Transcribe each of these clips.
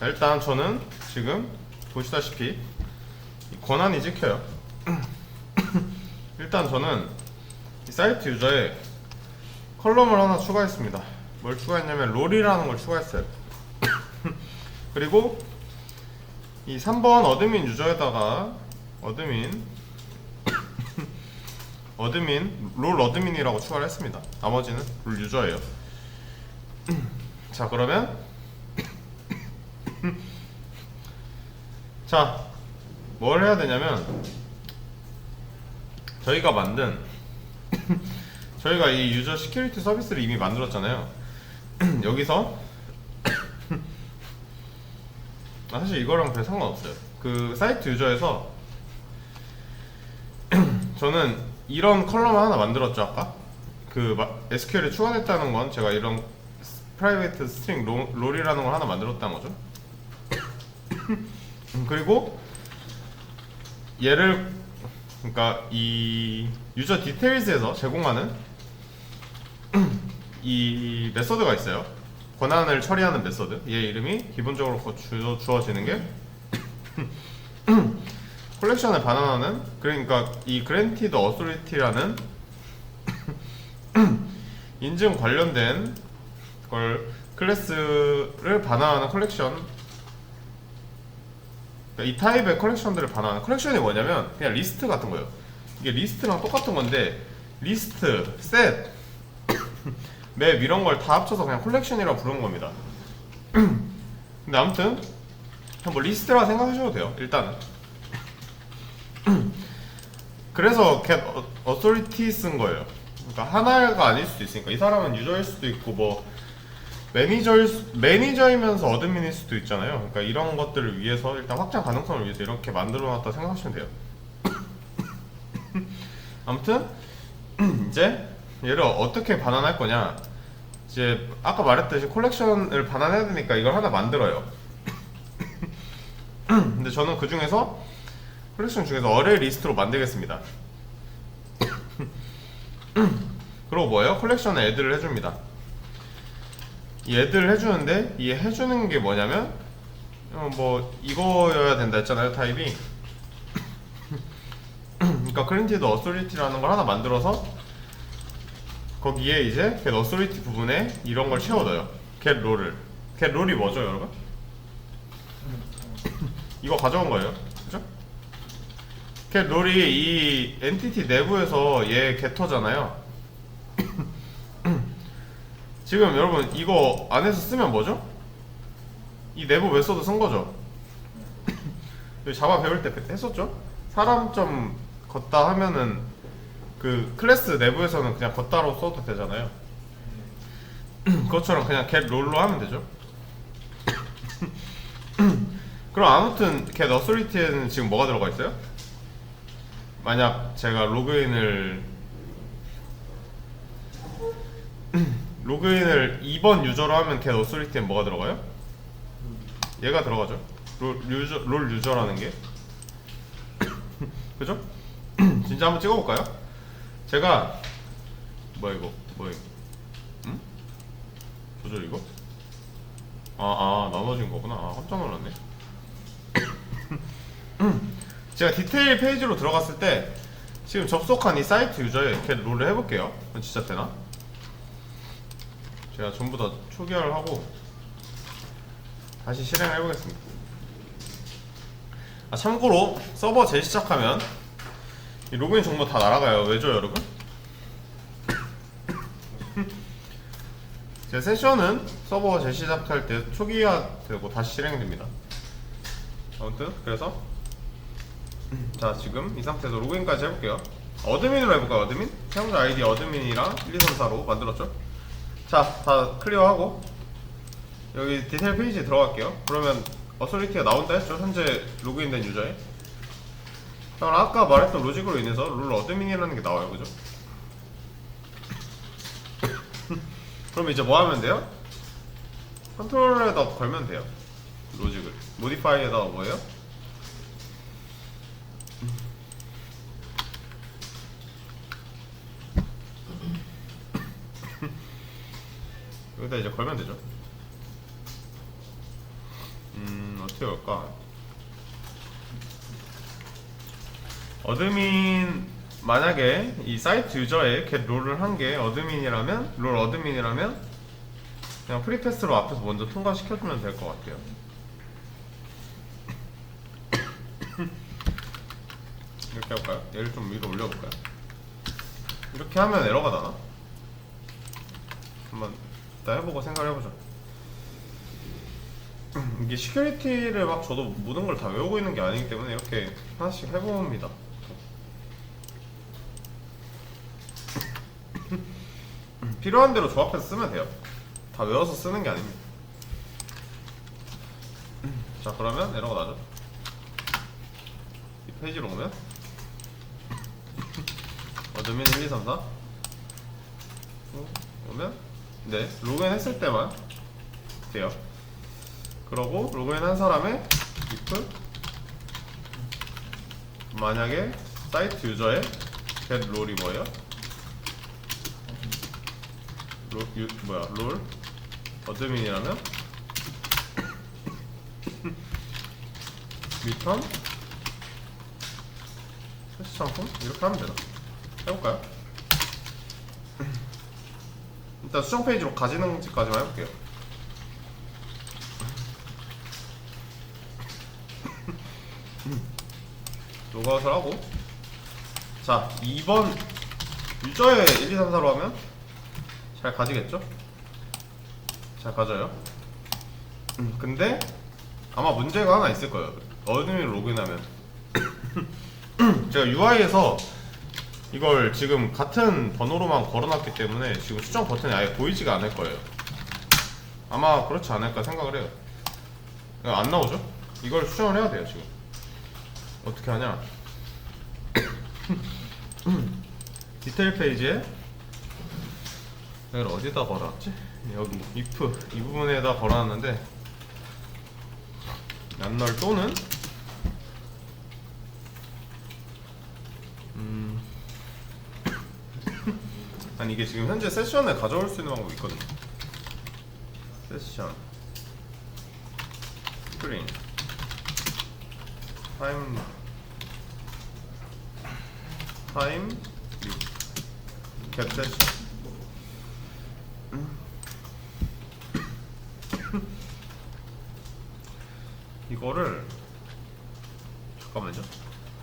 자, 일단 저는 지금 보시다시피 이 권한이 찍혀요. 일단 저는 이 사이트 유저에 컬럼을 하나 추가했습니다. 뭘 추가했냐면 롤이라는 걸 추가했어요. 그리고 이 3번 어드민 유저에다가 어드민 어드민 롤 어드민이라고 추가를 했습니다. 나머지는 롤 유저예요. 자 그러면 자 뭘 해야 되냐면 저희가 만든 저희가 이 유저 시큐리티 서비스를 이미 만들었잖아요. 여기서 아, 사실 이거랑 별 상관없어요. 그 사이트 유저에서 저는 이런 컬럼 하나 만들었죠 아까 그 SQL에 추가됐다는 건 제가 이런 프라이베이트 스트링 로- 롤이라는 걸 하나 만들었다는 거죠. 음, 그리고 얘를 그러니까 이 유저 디테일즈에서 제공하는 이 메서드가 있어요. 권한을 처리하는 메서드. 얘 이름이 기본적으로 거- 주, 주어지는 게 콜렉션을 반환하는 그러니까 이 그랜티드 어소리티라는 인증 관련된 걸 클래스를 반환하는 컬렉션 그러니까 이 타입의 컬렉션들을 반환하는 컬렉션이 뭐냐면 그냥 리스트 같은 거예요. 이게 리스트랑 똑같은 건데 리스트, 셋, 맵 이런 걸 다 합쳐서 그냥 컬렉션이라고 부르는 겁니다. 근데 아무튼 뭐 리스트라 생각하셔도 돼요. 일단은. 그래서 get authority 쓴 거예요. 그러니까 하나가 아닐 수도 있으니까 이 사람은 유저일 수도 있고 뭐 매니저일 수, 매니저이면서 어드민일 수도 있잖아요. 그러니까 이런 것들을 위해서 일단 확장 가능성을 위해서 이렇게 만들어놨다 생각하시면 돼요. 아무튼 이제 얘를 어떻게 반환할 거냐? 이제 아까 말했듯이 콜렉션을 반환해야 되니까 이걸 하나 만들어요. 근데 저는 그 중에서 컬렉션 중에서 어레이 리스트로 만들겠습니다. 그리고 뭐예요? 컬렉션에 애드를 해줍니다. 이 애드를 해주는데 이 해주는 게 뭐냐면 어, 뭐 이거여야 된다 했잖아요 타입이. 그러니까 크린티드 어소리티라는 걸 하나 만들어서 거기에 이제 겟 어소리티 부분에 이런 걸 채워넣어요. 겟 롤을. 겟 롤이 뭐죠, 여러분? 이거 가져온 거예요. 그죠? 겟 롤이 이 엔티티 내부에서 얘 게터잖아요. 지금 여러분 이거 안에서 쓰면 뭐죠? 이 내부 메소드 쓴 거죠. 여기 자바 배울 때 했었죠? 사람 점 걷다 하면은 그 클래스 내부에서는 그냥 걷다로 써도 되잖아요. 그것처럼 그냥 get 롤로 하면 되죠. 그럼 아무튼 get authority에는 지금 뭐가 들어가 있어요? 만약 제가 로그인을 로그인을 2번 유저로 하면 get authority엔 뭐가 들어가요? 얘가 들어가죠. 롤 유저 롤 유저라는 게 그죠? 진짜 한번 찍어볼까요? 제가 뭐야 이거 뭐야 이거 응? 조절 이거? 아아 나눠진 거구나 아 깜짝 놀랐네 제가 디테일 페이지로 들어갔을 때 지금 접속한 이 사이트 유저에 이렇게 롤을 해볼게요 진짜 되나? 제가 전부 다 초기화를 하고 다시 실행을 해보겠습니다. 아 참고로 서버 재시작하면 이 로그인 정보 다 날아가요. 왜죠 여러분? 제 세션은 서버 재시작할 때 초기화되고 다시 실행됩니다. 아무튼 그래서 자 지금 이 상태에서 로그인까지 해볼게요. 어드민으로 해볼까요 어드민? 사용자 아이디 어드민이랑 1, 2, 3, 4로 만들었죠 자 다 클리어하고 여기 디테일 페이지에 들어갈게요 그러면 어소리티가 나온다 했죠 현재 로그인된 유저에 자, 그럼 아까 말했던 로직으로 인해서 룰 어드민이라는 게 나와요 그죠? 그럼 이제 뭐 하면 돼요? 컨트롤에다 걸면 돼요 로직을 모디파이에다가 뭐예요? 여기다 이제 걸면 되죠 음 어떻게 할까? 어드민 만약에 이 사이트 유저에 get 롤을 한 게 어드민이라면 롤 어드민이라면 그냥 프리패스로 앞에서 먼저 통과시켜주면 될 것 같아요. 이렇게 할까요? 얘를 좀 위로 올려볼까요? 이렇게 하면 에러가 나나? 한번 이따 해보고 생각해보죠. 이게 시큐리티를 막 저도 모든 걸 다 외우고 있는 게 아니기 때문에 이렇게 하나씩 해봅니다. 필요한 대로 조합해서 쓰면 돼요. 다 외워서 쓰는 게 아닙니다. 자 그러면 에러가 나죠. 이 페이지로 오면 어드민 1, 2, 3, 4 오면 네 로그인 했을 때만 돼요. 그러고 로그인 한 사람의 if 만약에 사이트 유저의 get 롤이 뭐예요? 롤, 유, 뭐야 롤 어드민이라면 리턴 패스 상품 이렇게 하면 되나? 해볼까요? 일단 수정 페이지로 가지는지까지만 해볼게요. 로그아웃을 하고 자 2번 유저의 1, 2, 3, 4로 하면 잘 가지겠죠? 잘 가져요 음, 근데 아마 문제가 하나 있을 거예요 어드민 로그인하면 제가 UI에서 이걸 지금 같은 번호로만 걸어놨기 때문에 지금 수정 버튼이 아예 보이지가 않을 거예요 아마 그렇지 않을까 생각을 해요 안 나오죠? 이걸 수정을 해야 돼요 지금 어떻게 하냐 디테일 페이지에 이걸 어디다 걸어놨지? 여기 if 이 부분에다 걸어놨는데 란널 또는 음 아니 이게 지금 현재 세션에 가져올 수 있는 방법이 있거든요 세션. 스크린. 타임 타임 캡 세션. 이거를 잠깐만요.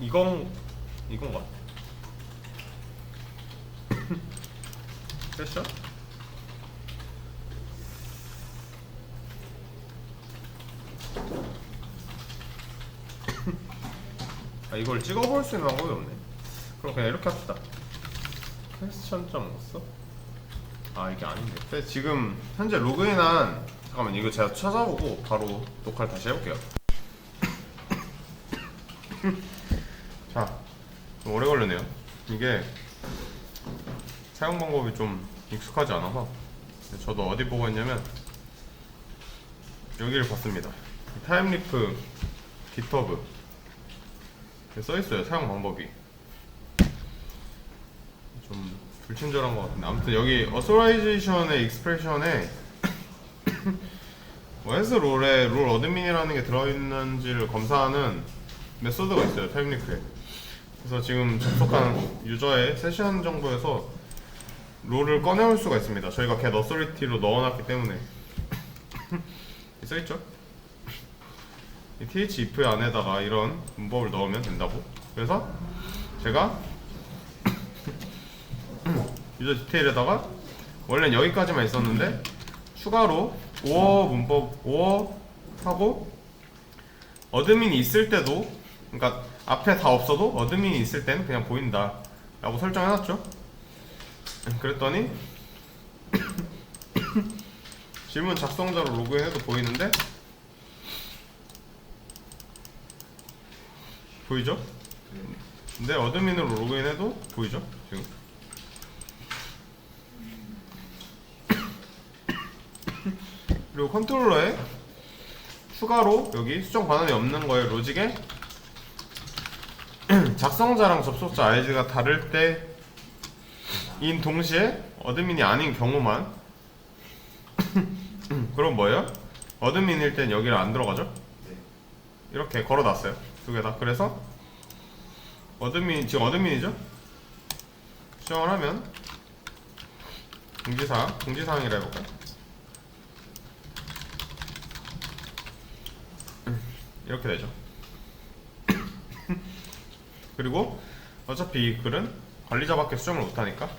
이건 이건가 세션 아 이걸 찍어볼 수 있는 방법이 없네. 그럼 그냥 이렇게 합시다. 퀘스천 점 없어? 아 이게 아닌데. 근데 지금 현재 로그인한 잠깐만 이거 제가 찾아보고 바로 녹화를 다시 해볼게요. 자좀 오래 걸리네요. 이게 사용 방법이 좀 익숙하지 않아서 저도 어디 보고 있냐면 여기를 봤습니다. 타임리프 깃허브. 써있어요 사용 방법이. 좀 불친절한 것 같은데. 아무튼 여기 어소라이제이션의 익스프레션에 뭐 해스 롤에 롤 어드민이라는 게 들어있는지를 검사하는 메소드가 있어요 타임리프에. 그래서 지금 접속한 유저의 세션 정보에서 롤을 꺼내올 수가 있습니다. 저희가 get authority로 넣어놨기 때문에. 써있죠? 이 th if 안에다가 이런 문법을 넣으면 된다고? 그래서 제가 유저 디테일에다가 원래는 여기까지만 있었는데 추가로 5어 문법 5어 하고 어드민이 있을 때도 그러니까 앞에 다 없어도 어드민이 있을 땐 그냥 보인다 라고 설정해놨죠 그랬더니 질문 작성자로 로그인해도 보이는데 보이죠? 근데 어드민으로 로그인해도 보이죠? 지금 그리고 컨트롤러에 추가로 여기 수정 반환이 없는 거에 로직에 작성자랑 접속자 아이디가 다를 때 인 동시에 어드민이 아닌 경우만. 그럼 뭐예요? 어드민일 땐 여기를 안 들어가죠? 이렇게 걸어놨어요. 두 개 다. 그래서 어드민 지금 어드민이죠? 수정을 하면 공지사항 공지사항이라 해볼까요 음, 이렇게 되죠. 그리고 어차피 이 글은 관리자밖에 수정을 못하니까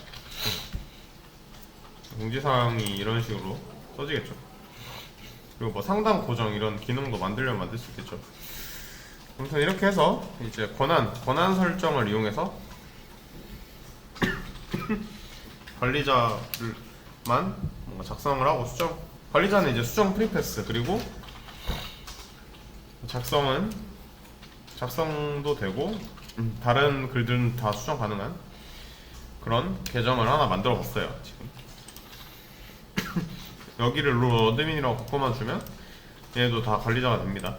공지사항이 이런 식으로 써지겠죠. 그리고 뭐 상담 고정 이런 기능도 만들려면 만들 수 있겠죠. 아무튼 이렇게 해서 이제 권한 권한 설정을 이용해서 관리자만 뭔가 작성을 하고 수정 관리자는 이제 수정 프리패스 그리고 작성은 작성도 되고 음, 다른 글들은 다 수정 가능한 그런 계정을 하나 만들어 봤어요 지금 여기를 로 어드민이라고 바꿔만 주면 얘도 다 관리자가 됩니다.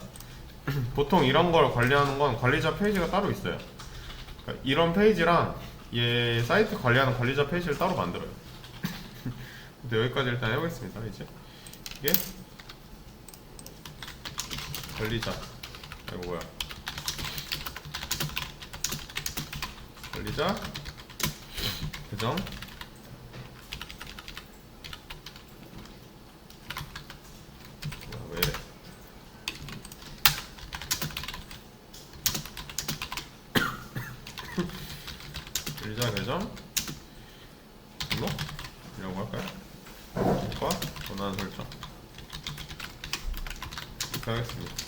보통 이런 걸 관리하는 건 관리자 페이지가 따로 있어요. 그러니까 이런 페이지랑 얘 사이트 관리하는 관리자 페이지를 따로 만들어요. 근데 여기까지 일단 해보겠습니다 이제. 이게 관리자. 이거 뭐야? 관리자. 계정 400점 블록 이라고 할까요? 과 전환 설정. 이렇게 하겠습니다.